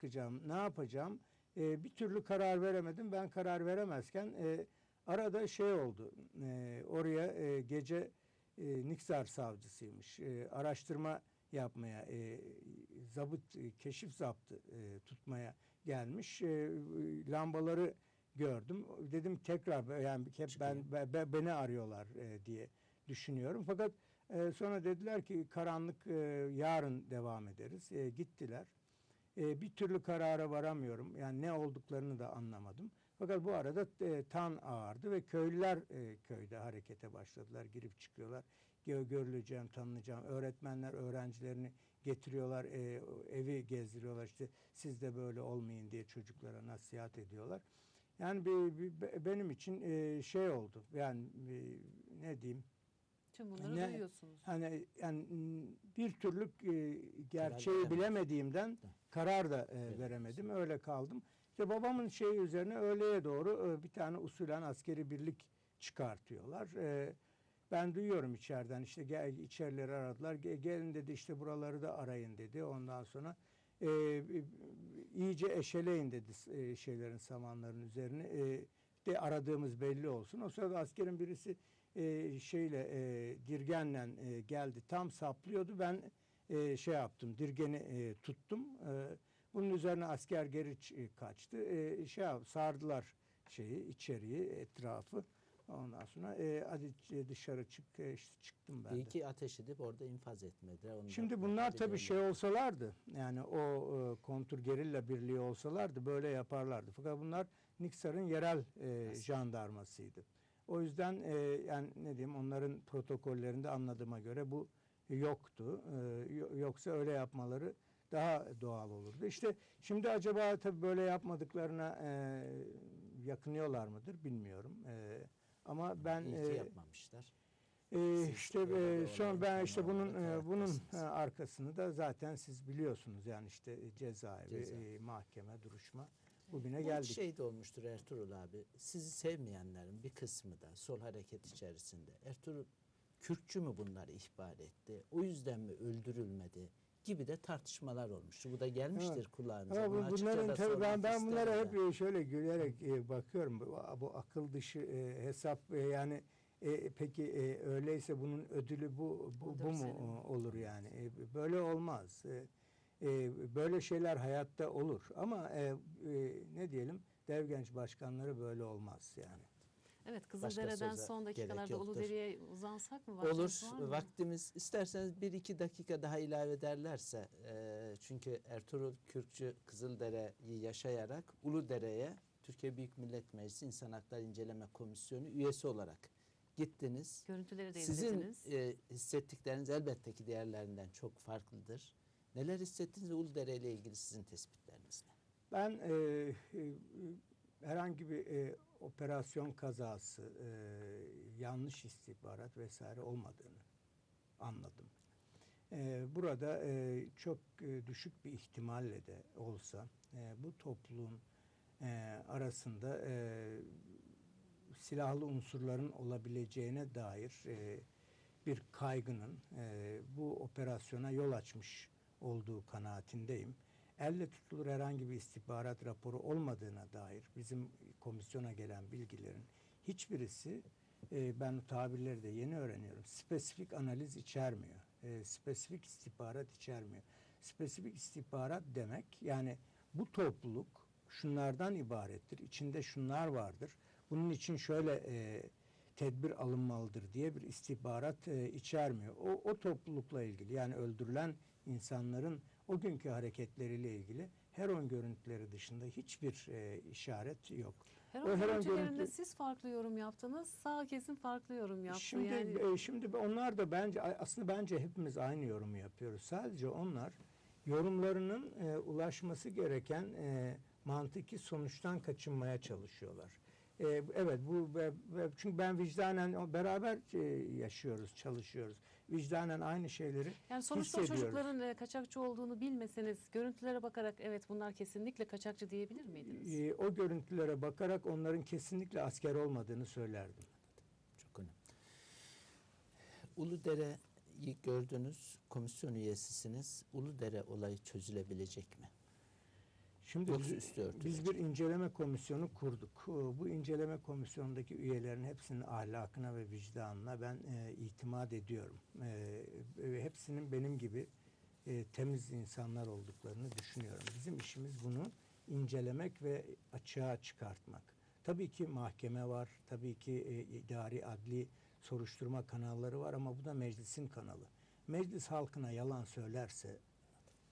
çıkacağım, ne yapacağım? E, bir türlü karar veremedim. Ben karar veremezken e, arada şey oldu. E, oraya e, gece e, Niksar savcısıymış. E, araştırma yapmaya, e, zabıt, e, keşif zaptı e, tutmaya gelmiş. E, lambaları gördüm. Dedim tekrar yani hep ben, be- be- beni arıyorlar e, diye düşünüyorum. Fakat e, sonra dediler ki karanlık e, yarın devam ederiz. E, gittiler. E, bir türlü karara varamıyorum. Yani ne olduklarını da anlamadım. Fakat bu arada e, tan ağardı ve köylüler e, köyde harekete başladılar. Girip çıkıyorlar. Gö- Görüleceğim, tanınacağım. Öğretmenler öğrencilerini getiriyorlar. e, evi gezdiriyorlar. İşte siz de böyle olmayın diye çocuklara nasihat ediyorlar. Yani bir, bir- be- benim için e, şey oldu. Yani e, ne diyeyim? Tüm bunları Ne- duyuyorsunuz. Hani yani m, bir türlü e, gerçeği bilemediğimden karar da e, veremedim. Öyle kaldım. İşte babamın şeyi üzerine öğleye doğru e, bir tane usulen askeri birlik çıkartıyorlar. E, ben duyuyorum içeriden işte gel içerileri aradılar. Ge- Gelin dedi işte buraları da arayın dedi. Ondan sonra e, iyice eşeleyin dedi e, şeylerin samanların üzerine. E, de aradığımız belli olsun. O sırada askerin birisi e, şeyle e, dirgenle e, geldi. Tam saplıyordu. Ben e, şey yaptım. Dirgeni e, tuttum. E, bunun üzerine asker geri e, kaçtı. E, şey yap- sardılar şeyi içeriği etrafı. Ondan sonra e, hadi ç- dışarı çık e, işte çıktım ben İyi de. ki ateş edip orada infaz etmediler. Onu Şimdi bunlar tabii şey olsalardı yani o e, kontur gerilla birliği olsalardı böyle yaparlardı. Fakat bunlar Niksar'ın yerel e, jandarmasıydı. O yüzden e, yani ne diyeyim onların protokollerinde anladığıma göre bu yoktu. E, yo- yoksa öyle yapmaları daha doğal olurdu. İşte şimdi acaba tabii böyle yapmadıklarına e, yakınıyorlar mıdır bilmiyorum. E, ama ben İyi e, yapmamışlar. Siz işte e, son ben işte bunun e, bunun e, arkasını da zaten siz biliyorsunuz yani işte e, cezaevi, Ceza. e, mahkeme, duruşma bugüne Bu geldik. şey de olmuştur Ertuğrul abi. Sizi sevmeyenlerin bir kısmı da sol hareket içerisinde Ertuğrul Kürtçü mü bunları ihbar etti? O yüzden mi öldürülmedi? gibi de tartışmalar olmuştu. Bu da gelmiştir Evet. kulağınıza. Ama bu- bunların tabii ben ben bunlara hep şöyle gülerek e, bakıyorum. Bu, bu akıl dışı e, hesap e, yani e, peki e, öyleyse bunun ödülü bu bu, bu mu senin. olur yani? E, böyle olmaz. E, e, böyle şeyler hayatta olur ama e, e, ne diyelim dev genç başkanları böyle olmaz yani. Evet Kızıldere'den son dakikalarda yoktur. Uluderi'ye uzansak mı? Olur. Vaktimiz var mı? Vaktimiz isterseniz bir iki dakika daha ilave ederlerse e, çünkü Ertuğrul Kürkçü Kızıldere'yi yaşayarak Uludere'ye Türkiye Büyük Millet Meclisi İnsan Hakları İnceleme Komisyonu üyesi olarak gittiniz. Görüntüleri de Sizin izlediniz. e, hissettikleriniz elbette ki diğerlerinden çok farklıdır. Neler hissettiniz ve Uludere ile ilgili sizin tespitleriniz ne? Ben e, e, herhangi bir e, operasyon kazası, e, yanlış istihbarat vesaire olmadığını anladım. E, burada e, çok e, düşük bir ihtimalle de olsa e, bu topluluğun e, arasında e, silahlı unsurların olabileceğine dair e, bir kaygının e, bu operasyona yol açmış olduğu kanaatindeyim. Elle tutulur herhangi bir istihbarat raporu olmadığına dair bizim komisyona gelen bilgilerin hiçbirisi e, ben tabirleri de yeni öğreniyorum. Spesifik analiz içermiyor. E, spesifik istihbarat içermiyor. Spesifik istihbarat demek yani bu topluluk şunlardan ibarettir. İçinde şunlar vardır. Bunun için şöyle e, tedbir alınmalıdır diye bir istihbarat e, içermiyor. O, o toplulukla ilgili yani öldürülen insanların o günkü hareketleriyle ilgili Heron görüntüleri dışında hiçbir e, işaret yok. Her O o Heron görüntülerinde görüntü- siz farklı yorum yaptınız. Sağ kesim farklı yorum yaptı. Şimdi yani e, şimdi onlar da bence aslında bence hepimiz aynı yorumu yapıyoruz. Sadece onlar yorumlarının e, ulaşması gereken e, mantıki sonuçtan kaçınmaya çalışıyorlar. E, evet bu ve- ve- çünkü ben vicdanen beraber e, yaşıyoruz, çalışıyoruz. Vicdanen aynı şeyleri yani sonuçta o çocukların e, kaçakçı olduğunu bilmeseniz görüntülere bakarak evet bunlar kesinlikle kaçakçı diyebilir miydiniz? E, o görüntülere bakarak onların kesinlikle asker olmadığını söylerdim. Çok önemli. Uludere'yi gördünüz, komisyon üyesisiniz. Uludere olayı çözülebilecek mi? Şimdi Yoksa biz, üstü biz bir inceleme komisyonu kurduk. Ee, Bu inceleme komisyonundaki üyelerin hepsinin ahlakına ve vicdanına ben e, itimat ediyorum. E, hepsinin benim gibi e, temiz insanlar olduklarını düşünüyorum. Bizim işimiz bunu incelemek ve açığa çıkartmak. Tabii ki mahkeme var, tabii ki e, idari adli soruşturma kanalları var ama bu da meclisin kanalı. Meclis halkına yalan söylerse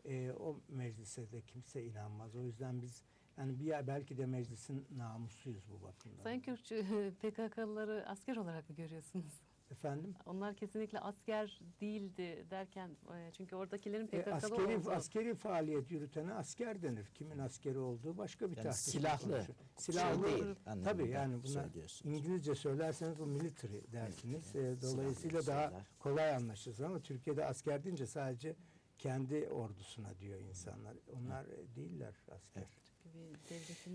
e, o meclise de kimse inanmaz. O yüzden biz yani bir yer belki de meclisin namusuyuz bu bakımdan. Sayın Kürkçü PKK'lıları asker olarak mı görüyorsunuz? Efendim? Onlar kesinlikle asker değildi derken e, çünkü oradakilerin E, PKK'lı askeri olduğu. askeri faaliyet yürütene asker denir. Kimin askeri olduğu başka bir Yani tartışma silahlı konusu. şey Silahlı değil Tabii yani bunlar söylüyorsunuz. İngilizce söylerseniz bu military dersiniz. Evet, E, dolayısıyla silahlı daha şeyler. kolay anlaşılır ama Türkiye'de asker deyince sadece kendi ordusuna diyor insanlar. Onlar e, değiller asker. Evet.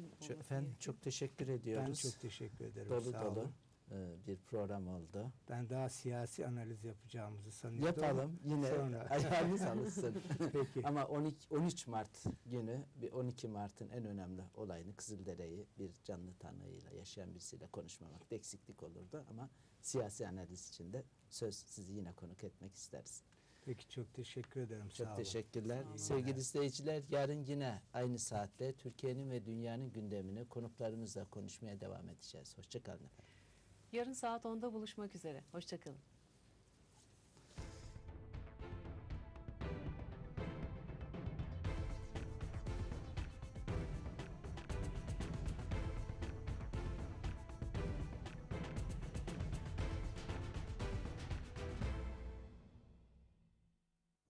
Olması efendim çok teşekkür Ben ediyoruz. çok teşekkür ederim. dolu Sağ dolu olun. e, bir program oldu. Ben daha siyasi analiz yapacağımızı sanıyordum. Yapalım yine Sonra. ayağınız alışsın. Peki. Ama 12, 13 Mart günü bir 12 Mart'ın en önemli olayını Kızıldere'yi bir canlı tanığıyla yaşayan birisiyle konuşmamak eksiklik olurdu ama siyasi analiz için de söz sizi yine konuk etmek isteriz. Peki çok teşekkür ederim. Çok Sağ olun. teşekkürler. Sağ olun. Sevgili izleyiciler yarın yine aynı saatte Türkiye'nin ve dünyanın gündemini konuklarımızla konuşmaya devam edeceğiz. Hoşçakalın efendim. Yarın saat 10'da buluşmak üzere. Hoşçakalın.